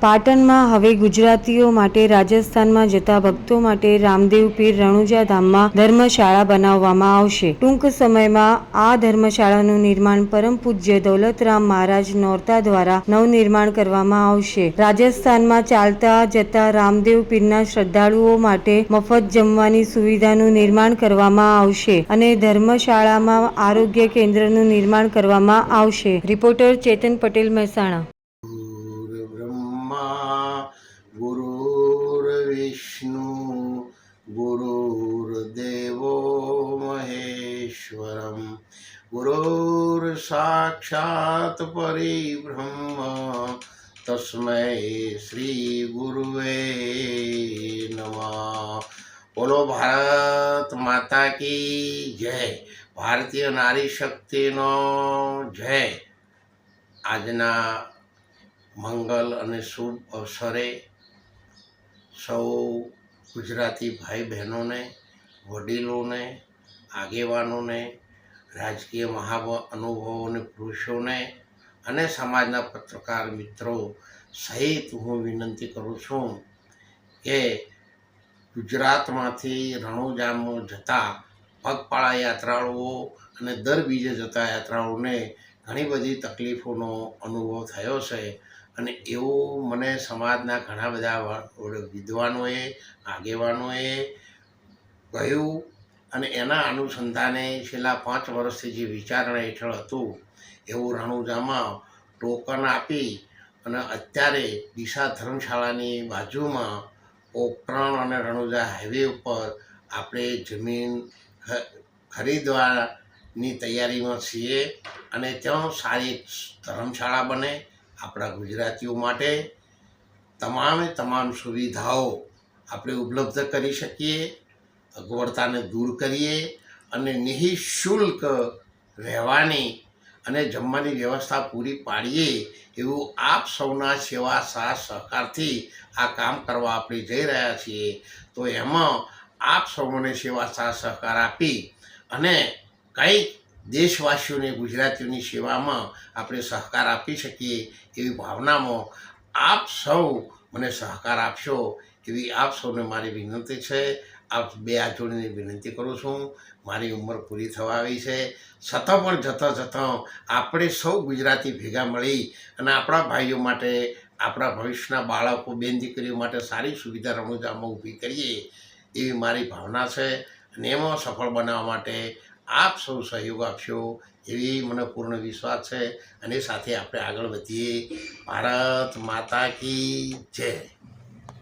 પાટણમાં હવે ગુજરાતીઓ માટે રાજસ્થાનમાં જતા ભક્તો માટે રામદેવ પીર રણુજા ધામમાં ધર્મશાળા બનાવવામાં આવશે. ટૂંક સમયમાં આ ધર્મશાળાનું નિર્માણ પરમ પૂજ્ય દૌલતરામ મહારાજ નોરતા દ્વારા નવનિર્માણ કરવામાં આવશે. રાજસ્થાનમાં ચાલતા જતા રામદેવ પીરના શ્રદ્ધાળુઓ માટે મફત જમવાની સુવિધાનું નિર્માણ કરવામાં આવશે અને ધર્મશાળામાં આરોગ્ય કેન્દ્રનું નિર્માણ કરવામાં આવશે. રિપોર્ટર ચેતન પટેલ મહેસાણા. બ્રહ્મા ગુરુર વિષ્ણુ ગુરુર્દેવો મહેશ્વરમ. ગુરુર સાક્ષાત પરિબ્રહ્મ તસ્મય શ્રી ગુરુવે નમઃ. બોલો ભારત માતા કી જય. ભારતીય નારી શક્તિનો જય. આજના મંગલ અને શુભ અવસરે સૌ ગુજરાતી ભાઈ બહેનોને વડીલોને, આગેવાનોને, રાજકીય મહા અનુભવોને, પુરુષોને અને સમાજના પત્રકાર મિત્રો સહિત હું વિનંતી કરું છું કે ગુજરાતમાંથી રણુજામો જતા પગપાળા યાત્રાળુઓ અને દર બીજે જતા યાત્રાળુઓને ઘણી બધી તકલીફોનો અનુભવ થયો છે અને એવું મને સમાજના ઘણા બધા વિદ્વાનોએ, આગેવાનોએ કહ્યું અને એના અનુસંધાને છેલ્લા પાંચ વર્ષથી જે વિચારણા હેઠળ હતું એવું રણુજામાં ટોકન આપી અને અત્યારે દિશા ધર્મશાળાની બાજુમાં પોકરણ અને રણુજા હાઈવે ઉપર આપણે જમીન ખ- ખરીદવાની તૈયારીમાં છીએ અને ત્યાં સારી ધર્મશાળા બને આપણા ગુજરાતીઓ માટે. તમામે તમામ સુવિધાઓ આપણે ઉપલબ્ધ કરી શકીએ, અગવડતાને દૂર કરીએ અને નિઃશુલ્ક રહેવાની અને જમવાની વ્યવસ્થા પૂરી પાડીએ એવું આપ સૌના સેવા સાથ સહકારથી આ કામ કરવા આપણે જઈ રહ્યા છીએ. તો એમાં આપ સૌને સેવા સાથ સહકાર આપી અને કંઈક દેશવાસીઓને ગુજરાતીઓની સેવામાં આપણે સહકાર આપી શકીએ એવી ભાવનામાં આપ સૌ મને સહકાર આપશો એવી આપ સૌને મારી વિનંતી છે. આપ બે આ જોડીને વિનંતી કરું છું. મારી ઉંમર પૂરી થવા આવી છે. છતાં પણ જતાં જતાં આપણે સૌ ગુજરાતી ભેગા મળી અને આપણા ભાઈઓ માટે, આપણા ભવિષ્યના બાળકો, બેન દીકરીઓ માટે સારી સુવિધા રણુજામાં ઊભી કરીએ એવી મારી ભાવના છે અને એમાં સફળ બનાવવા માટે આપ સૌ સહયોગ આપશો એવી મને પૂર્ણ વિશ્વાસ છે અને સાથે આપણે આગળ વધીએ. ભારત માતા કી જય.